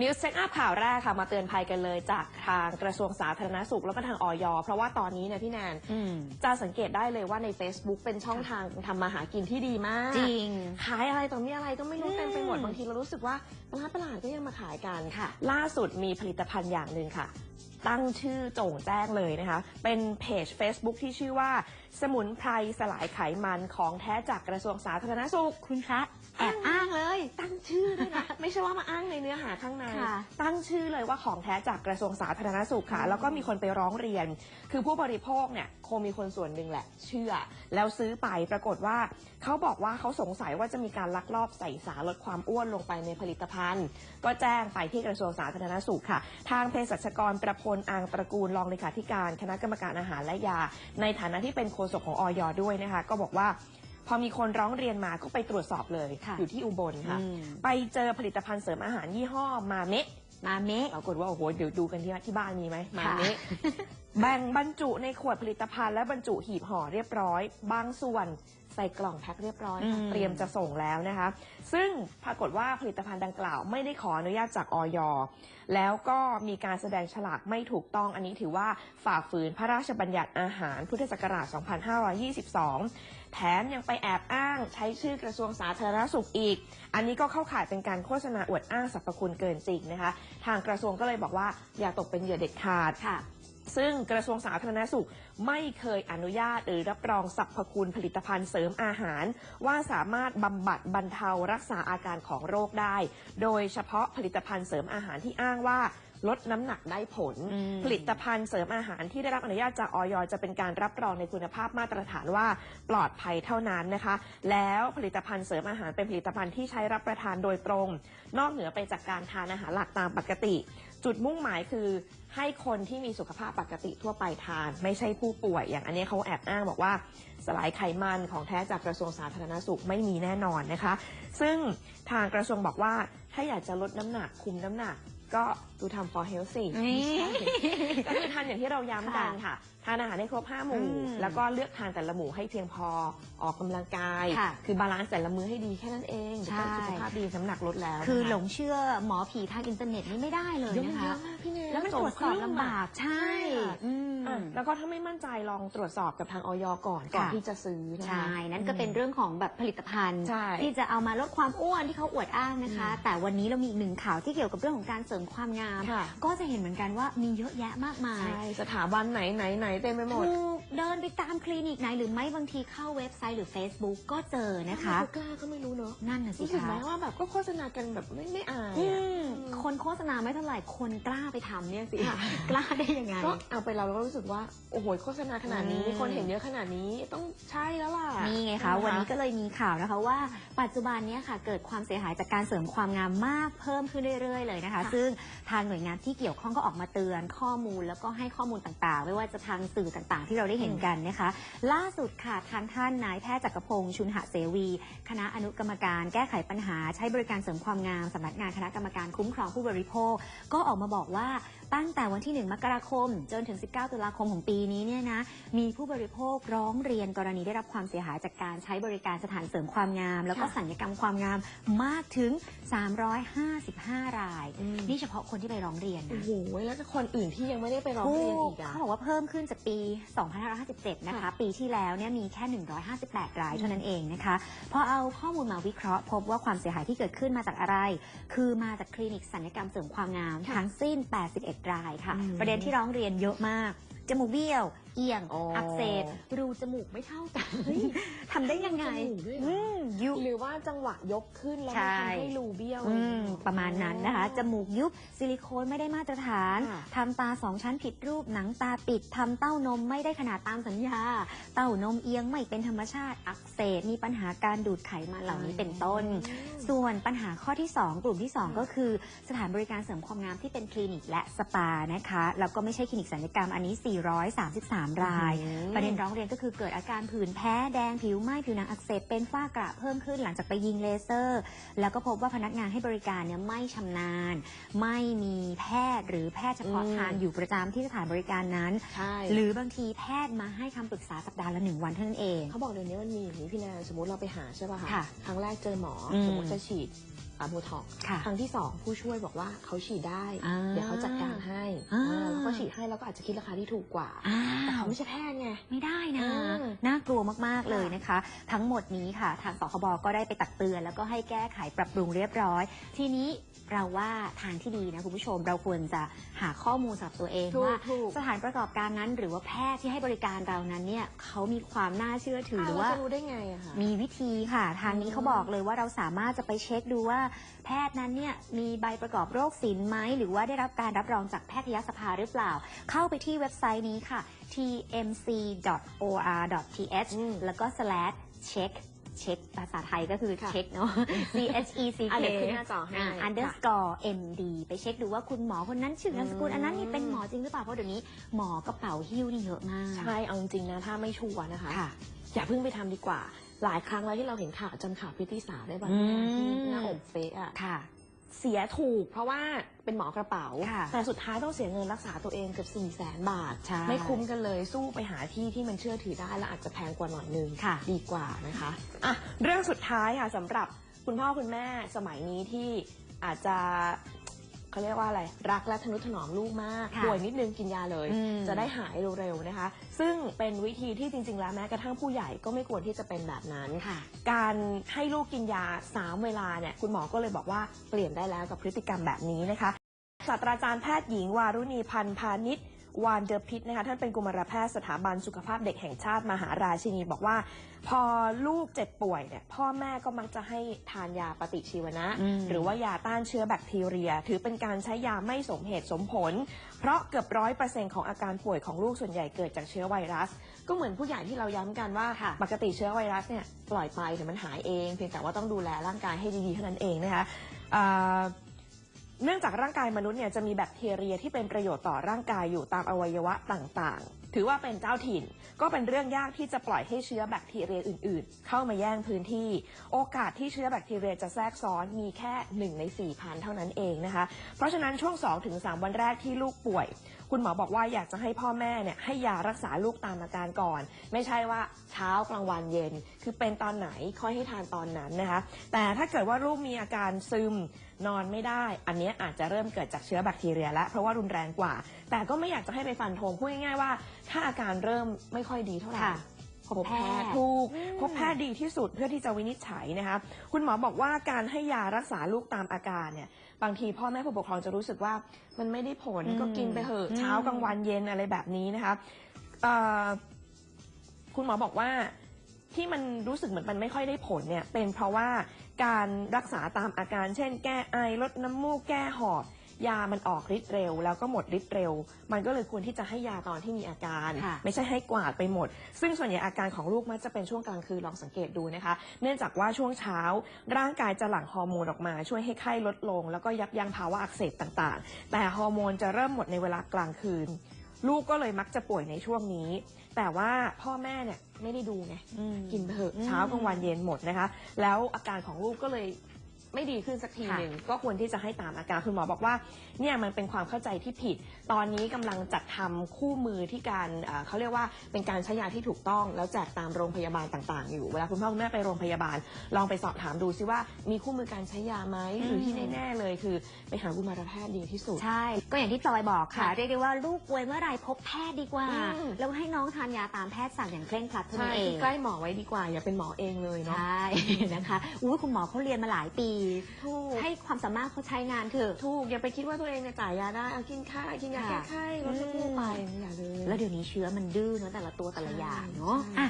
นิวส์เช็คอัพข่าวแรกค่ะมาเตือนภัยกันเลยจากทางกระทรวงสาธารณสุขแล้วก็ทางออยเพราะว่าตอนนี้เนี่ยพี่แนนอืมจะสังเกตได้เลยว่าใน Facebook เป็นช่องทางทำมาหากินที่ดีมาก จริง ขายอะไรต่อมีอะไรก็ไม่รู้ อืมเต็มไปหมดบางทีเรารู้สึกว่าประหลาดประหลาดก็ยังมาขายกันค่ะ ล่าสุดมีผลิตภัณฑ์อย่างหนึ่งค่ะ ตั้งชื่อโจ่งแจ้งเลยนะคะ เป็นเพจ Facebook ที่ชื่อว่า สมุนไพรสลายไขมันของแท้จากกระทรวงสาธารณสุข คุณคะแอบอ้างเลย ตั้งชื่อด้วยนะ ไม่ใช่ว่ามาอ้างในเนื้อหาข้างในค่ะตั้งชื่อเลยว่าของแท้จากกระทรวงสาธารณสุขค่ะ แล้วก็มีคนไปร้องเรียน คือผู้บริโภคเนี่ยคงมีคนส่วนหนึ่งแหละ เชื่อ แล้วซื้อไปปรากฏว่าเขาบอกว่าเขาสงสัยว่าจะมีการลักลอบใส่สารลดความอ้วนลงไปในผลิตภัณฑ์ ก็แจ้งไปที่กระทรวงสาธารณสุขค่ะ ทางเภสัชกรประพลอางตระกูลรองเลขาธิการ คณะกรรมการอาหารและยา ในฐานะที่เป็นโฆษกของออยด้วยนะคะ ก็บอกว่าพอมีคนร้องเรียนมาก็ไปตรวจสอบเลยค่ะอยู่ที่อุบลค่ะอืมไปเจอผลิตภัณฑ์เสริมอาหารยี่ห้อมาเมะมาเมะปรากฏว่าโอ้โหเดี๋ยวดูกันที่ว่าที่บ้านมีไหมมาค่ะเมะ แบ่งบรรจุในขวดผลิตภัณฑ์และบรรจุหีบห่อเรียบร้อย บางส่วนใส่กล่องแพ็คเรียบร้อยค่ะอืม เตรียมจะส่งแล้วนะคะ ซึ่งปรากฏว่าผลิตภัณฑ์ดังกล่าวไม่ได้ขออนุญาตจากออยแล้วก็มีการแสดงฉลากไม่ถูกต้องอันนี้ถือว่าฝ่าฝืนพระราชบัญญัติอาหารพุทธศักราช 2522 แถมยังไปแอบอ้างใช้ชื่อกระทรวงสาธารณสุขอีก อันนี้ก็เข้าข่ายเป็นการโฆษณาอวดอ้างสรรพคุณเกินจริงนะคะ ทางกระทรวงก็เลยบอกว่าอย่าตกเป็นเหยื่อเด็ดขาด ค่ะ ซึ่งกระทรวงสาธารณสุขไม่เคยอนุญาตหรือรับรองสรรพคุณผลิตภัณฑ์เสริมอาหาร ว่าสามารถบำบัดบรรเทารักษาอาการของโรคได้ โดยเฉพาะผลิตภัณฑ์เสริมอาหารที่อ้างว่า ลดน้ำหนักได้ผลอืมผลิตภัณฑ์เสริมอาหารที่ได้รับอนุญาตจากออยจะเป็นการรับรองในคุณภาพมาตรฐานว่าปลอดภัยเท่านั้นนะคะ แล้วผลิตภัณฑ์เสริมอาหารเป็นผลิตภัณฑ์ที่ใช้รับประทานโดยตรง นอกเหนือไปจากการทานอาหารหลักตามปกติ จุดมุ่งหมายคือให้คนที่มีสุขภาพปกติทั่วไปทาน ไม่ใช่ผู้ป่วย อย่างอันนี้เขาแอบอ้างบอกว่าสลายไขมันของแท้จากกระทรวงสาธารณสุขไม่มีแน่นอนนะคะ ซึ่งทางกระทรวงบอกว่าถ้าอยากจะลดน้ำหนักคุมน้ำหนัก ก็ดูทำ for health สินี่ก็คือทานอย่างที่เราย้ำกันค่ะ ทานอาหารให้ครบห้าหมู่ อืมแล้วก็เลือกทานแต่ละหมู่ให้เพียงพอออกกำลังกาย ค่ะคือบาลานซ์แต่ละมื้อให้ดีแค่นั้นเองเดี๋ยวก็ใช่สุขภาพดีน้ำหนักลดแล้วคือนะคะหลงเชื่อหมอผีทางอินเทอร์เน็ตนี่ไม่ได้เลยเดี๋ยวมันนะเยคะอะมากพี่เนยแล้วมันตรวจสอบลำบากใช่ค่ะอืม อะแล้วก็ถ้าไม่มั่นใจลองตรวจสอบกับทางออยก่อนก่อนค่ะ ที่จะซื้อนะคะ ใช่ นั่นก็เป็นเรื่องของแบบผลิตภัณฑ์ ใช่ที่จะเอามาลดความอ้วนที่เขาอวดอ้างนะคะ แต่วันนี้เรามีอีกหนึ่งข่าวที่เกี่ยวกับเรื่องของการเสริมความงาม ค่ะ ก็จะเห็นเหมือนกันว่ามีเยอะแยะมากมาย ใช่สถาบันไหนไหนไหนเต็มไปหมด ถูกเดินไปตามคลินิกไหนหรือไม่บางทีเข้าเว็บไซต์หรือ Facebook ก็เจอนะคะทำไมเขากล้าก็ไม่รู้เนอะนั่นน่ะสิรู้สึกคะไหมว่าแบบก็โฆษณากันแบบไม่ไม่อายอือะ มคนโฆษณาไม่เท่าไหร่คนกล้าไปทำเนี่ยสิกล้าได้ยังไง ก็เอาไปเราเราก็รู้สึกว่า โอ้โหโฆษณาขนาดนี้ อืม คนเห็นเยอะขนาดนี้ต้องใช่แล้วล่ะนี่ไงคะวันนี้ก็เลยมีข่าวนะคะว่าปัจจุบันเนี้ค่ะเกิดความเสียหายจากการเสริมความงามมากเพิ่มขึ้นเรื่อยๆเลยนะคะ ค่ะ ซึ่งทางหน่วยงานที่เกี่ยวข้องก็ออกมาเตือนข้อมูลแล้วก็ให้ข้อมูลต่างๆ ไม่ว่าจะทางสื่อต่างๆ ที่เราได้เห็นกันนะคะ ล่าสุดค่ะทางท่านนายแพทย์จักรพงศ์ชุนหเสวี คณะอนุกรรมการแก้ไขปัญหาใช้บริการเสริมความงามสำนักงานคณะกรรมการคุ้มครองผู้บริโภค ก็ออกมาบอกว่า ตั้งแต่วันที่ 1 มกราคม จนถึง 19 ตุลาคมของปีนี้เนี่ยนะมีผู้บริโภคร้องเรียนกรณีได้รับความเสียหายจากการใช้บริการสถานเสริมความงาม แล้วก็ค่ะสัญญกรรมความงามมากถึง 355 รายอืมนี่เฉพาะคนที่ไปร้องเรียนโอ้นะโหแล้วก็คนอื่นที่ยังไม่ได้ไปร้องเรียนอีกอะเขาบอกว่าเพิ่มขึ้นจากปี 2557 นะคะค่ะปีที่แล้วเนี่ยมีแค่ 158 รายเท่านั้นเองนะคะพอเอาข้อมูลมาวิเคราะห์ พบว่าความเสียหายที่เกิดขึ้นมาจากอะไร คือมาจากคลินิกสัญญกรรมเสริมความงามค่ะทั้งสิ้น 81รายค่ะอืมประเด็นที่ร้องเรียนเยอะมากจมูกเบี้ยว เอียงอ๋ออัอักเสบรูจมูกไม่เท่ากันทำได้ยังไง จมูกด้วยเหรออืมยุหรือว่าจังหวะยกขึ้นแล้วใช่มันทำให้รูเบี้ยว อืมประมาณนั้นนะคะ จมูกยุบซิลิโคนไม่ได้มาตรฐานค่ะ ทำตาสองชั้นผิดรูปหนังตาปิดทำเต้านมไม่ได้ขนาดตามสัญญา เต้านมเอียงไม่เป็นธรรมชาติอักเสบมีปัญหาการดูดไขมันเหล่านี้เป็นต้น ส่วนปัญหาข้อที่ 2 กลุ่มที่ 2 ก็คือ สถานบริการเสริมความงามที่เป็นคลินิกและสปานะคะ แล้วก็ไม่ใช่คลินิกศัลยกรรมอันนี้433รายอืมประเด็นร้องเรียนก็คือเกิดอาการผื่นแพ้แดงผิวไหม้ผิวหนังอักเสบเป็นฝ้ากระเพิ่มขึ้นหลังจากไปยิงเลเซอร์ แล้วก็พบว่าพนักงานให้บริการเนี่ยไม่ชำนาญ ไม่มีแพทย์หรือแพทย์เฉพาะอืมทางอยู่ประจำที่สถานบริการนั้นใช่หรือบางทีแพทย์มาให้คำปรึกษาสัปดาห์ละหนึ่งวันเท่านั้นเอง เขาบอกเดี๋ยวนี้มันมีอย่างนี้พี่แนนสมมติเราไปหาใช่ป่ะคะค่ะครั้งแรกเจอหมออมสมมติจะฉีด โบท็อกซ์ค่ะครั้งที่สองผู้ช่วยบอกว่าเขาฉีดได้อ่าเดี๋ยวเขาจัดการให้อ่าอ่าแล้วก็ฉีดให้แล้วก็อาจจะคิดราคาที่ถูกกว่าอ้าแต่วเขาไม่ใช่แพทย์ไงไม่ได้นะอืมน่ากลัวมากๆเลยนะคะ ทั้งหมดนี้ค่ะ ทางสคบก็ได้ไปตักเตือน แล้วก็ให้แก้ไขปรับปรุงเรียบร้อย ทีนี้เราว่าทางที่ดีนะคุณผู้ชมเราควรจะหาข้อมูลสำหรับตัวเองถูกว่าถูกสถานประกอบการนั้น หรือว่าแพทย์ที่ให้บริการเรานั้นเนี่ยเขามีความน่าเชื่อถือหรือว่าเจะรู้ได้ไงอะคะมีวิธีค่ะ ทางนี้อืมเขาบอกเลยว่าเราสามารถจะไปเช็คดูว่าแพทย์นั้นเนี่ยมีใบประกอบโรคศิลป์ไหมหรือว่าได้รับการรับรองจากแพทยสภาหรือเปล่า เข้าไปที่เว็บไซต์นี้ค่ะ tmc.or.th อืมแล้วก็ slash check เช็คภาษาไทยก็คือค่ะเช็คเนาะ c h e c อะ k เดี๋ยวขึ้นหน้าจอให้ underscore md ไปเช็คดูว่าคุณหมอคนนั้นชื่อนามสกุลอืมอันนั้นนี่เป็นหมอจริงหรือเปล่า เพราะเดี๋ยวนี้หมอกระเป๋าหิ้วนี่เยอะมาก ใช่ เอาจริงๆนะ ถ้าไม่ชัวร์นะคะค่ะอย่าเพิ่งไปทำดีกว่า หลายครั้งแล้วที่เราเห็นข่าวจำข่าวพิตตี้สาวได้บ้างอืม ที่หน้าอกเฟกอะค่ะ เสียถูกเพราะว่าเป็นหมอกระเป๋า ค่ะแต่สุดท้ายต้องเสียเงินรักษาตัวเองเกือบ4ี่แสนบาท ใช่ไม่คุ้มกันเลยสู้ไปหาที่ที่มันเชื่อถือได้แล้วอาจจะแพงกว่าหน่อยนึงค่ะ ดีกว่านะคะอะเรื่องสุดท้ายค่ะสำหรับคุณพ่อคุณแม่สมัยนี้ที่อาจจะ เขาเรียกว่าอะไร รักและทนุถนอมลูกมากค่ะป่วยนิดนึงกินยาเลย อืม จะได้หายเร็วๆนะคะ ซึ่งเป็นวิธีที่จริง ๆ แล้วแม้กระทั่งผู้ใหญ่ก็ไม่ควรที่จะเป็นแบบนั้น ค่ะ การให้ลูกกินยา 3 เวลาเนี่ยคุณหมอก็เลยบอกว่าเปลี่ยนได้แล้วกับพฤติกรรมแบบนี้นะคะศาสตราจารย์แพทย์หญิงวารุณีพันธ์พาณิชย์ วานเดอร์พิษนะคะท่านเป็นกุมารแพทย์สถาบันสุขภาพเด็กแห่งชาติมหาราชินีบอกว่า พอลูกเจ็บป่วยเนี่ยพ่อแม่ก็มักจะให้ทานยาปฏิชีวนะอืมหรือว่ายาต้านเชื้อแบคทีเรีย ถือเป็นการใช้ยาไม่สมเหตุสมผล เพราะเกือบร้อยเปอร์เซ็นต์ของอาการป่วยของลูกส่วนใหญ่เกิดจากเชื้อไวรัส ก็เหมือนผู้ใหญ่ที่เราย้ำกันว่าค่ะปกติเชื้อไวรัสเนี่ยปล่อยไปเดี๋ยวมันหายเอง เพียงแต่ว่าต้องดูแลร่างกายให้ดีๆเท่านั้นเองนะคะอ่า เนื่องจากร่างกายมนุษย์เนี่ยจะมีแบคทีเรียที่เป็นประโยชน์ต่อร่างกายอยู่ตามอวัยวะต่างๆ ถือว่าเป็นเจ้าถิ่น ก็เป็นเรื่องยากที่จะปล่อยให้เชื้อแบคทีเรียอื่น ๆ เข้ามาแย่งพื้นที่ โอกาสที่เชื้อแบคทีเรียจะแทรกซ้อนมีแค่ 1 ใน4พันเท่านั้นเองนะคะ เพราะฉะนั้นช่วง 2-3 วันแรกที่ลูกป่วย คุณหมอบอกว่าอยากจะให้พ่อแม่เนี่ยให้ยารักษาลูกตามอาการก่อน ไม่ใช่ว่าเช้ากลางวันเย็น คือเป็นตอนไหนค่อยให้ทานตอนนั้นนะคะ แต่ถ้าเกิดว่าลูกมีอาการซึมนอนไม่ได้ อันนี้อาจจะเริ่มเกิดจากเชื้อแบคทีเรียแล้วเพราะว่ารุนแรงกว่า แต่ก็ไม่อยากจะให้ไปฟันธงพูดง่ายๆว่า ถ้าอาการเริ่มไม่ค่อยดีเท่าไหร่ พบแพทย์พบแพทย์ถูกอืมพบแพทย์ดีที่สุดเพื่อที่จะวินิจฉัยนะคะ คุณหมอบอกว่าการให้ยารักษาลูกตามอาการเนี่ย บางทีพ่อแม่ผู้ปกครองจะรู้สึกว่ามันไม่ได้ผลอืมก็กินไปเหอะอืมเช้ากลางวันเย็นอะไรแบบนี้นะคะเอ่อคุณหมอบอกว่าที่มันรู้สึกเหมือนมันไม่ค่อยได้ผลเนี่ยเป็นเพราะว่าการรักษาตามอาการ เช่น แก้ไอลดน้ำมูกแก้หอบ ยามันออกฤทธิ์เร็ว แล้วก็หมดฤทธิ์เร็ว มันก็เลยควรที่จะให้ยาตอนที่มีอาการ ค่ะ ไม่ใช่ให้กวาดไปหมด ซึ่งส่วนใหญ่อาการของลูกมักจะเป็นช่วงกลางคืนลองสังเกตดูนะคะ เนื่องจากว่าช่วงเช้า ร่างกายจะหลั่งฮอร์โมนออกมาช่วยให้ไข้ลดลง แล้วก็ยับยั้งภาวะอักเสบต่างๆ แต่ฮอร์โมนจะเริ่มหมดในเวลากลางคืน ลูกก็เลยมักจะป่วยในช่วงนี้ แต่ว่าพ่อแม่เนี่ยไม่ได้ดูไงอืมกินไปเถอะอืมเช้ากลางวันเย็นหมดนะคะ แล้วอาการของลูกก็เลย ไม่ดีขึ้นสักทีค่ะหนึ่งก็ควรที่จะให้ตามอาการคุณหมอบอกว่าเนี่ยมันเป็นความเข้าใจที่ผิด ตอนนี้กำลังจัดทำคู่มือที่การเอ่อเขาเรียกว่าเป็นการใช้ยาที่ถูกต้อง แล้วแจกตามโรงพยาบาลต่างๆ อยู่เวลาคุณพ่อคุณแม่ไปโรงพยาบาล ลองไปสอบถามดูซิว่ามีคู่มือการใช้ยาไหมหรือที่แน่ๆเลยคือไปหากุมารแพทย์ดีที่สุดใช่ ก็อย่างที่จอยบอกค่ะค่ะเรียกได้ว่าลูกป่วยเมื่อไหร่พบแพทย์ดีกว่าอืมแล้วให้น้องทานยาตามแพทย์สั่งอย่างเคร่งครัดเท่าใช่นั้นเอคืองใกล้หมอไว้ดีกว่าอย่าเป็นหมอเองเลยเนาะใช่นะคะอุ้ยคุณหมอเขาเรียนมาหลายปีถูกให้ความสามารถเขาใช้งานเถอะถูกอย่าไปคิดว่าตัวเองเนี่ยจ่ายยาได้เอากินข้าวกินยาค่ะแก้ไข้ลดน้ำมูกไปอย่าเลยแล้วเดี๋ยวนี้เชื้อมันดื้อเนาะแต่ละตัวแต่ละอย่างเนาะใช่อะ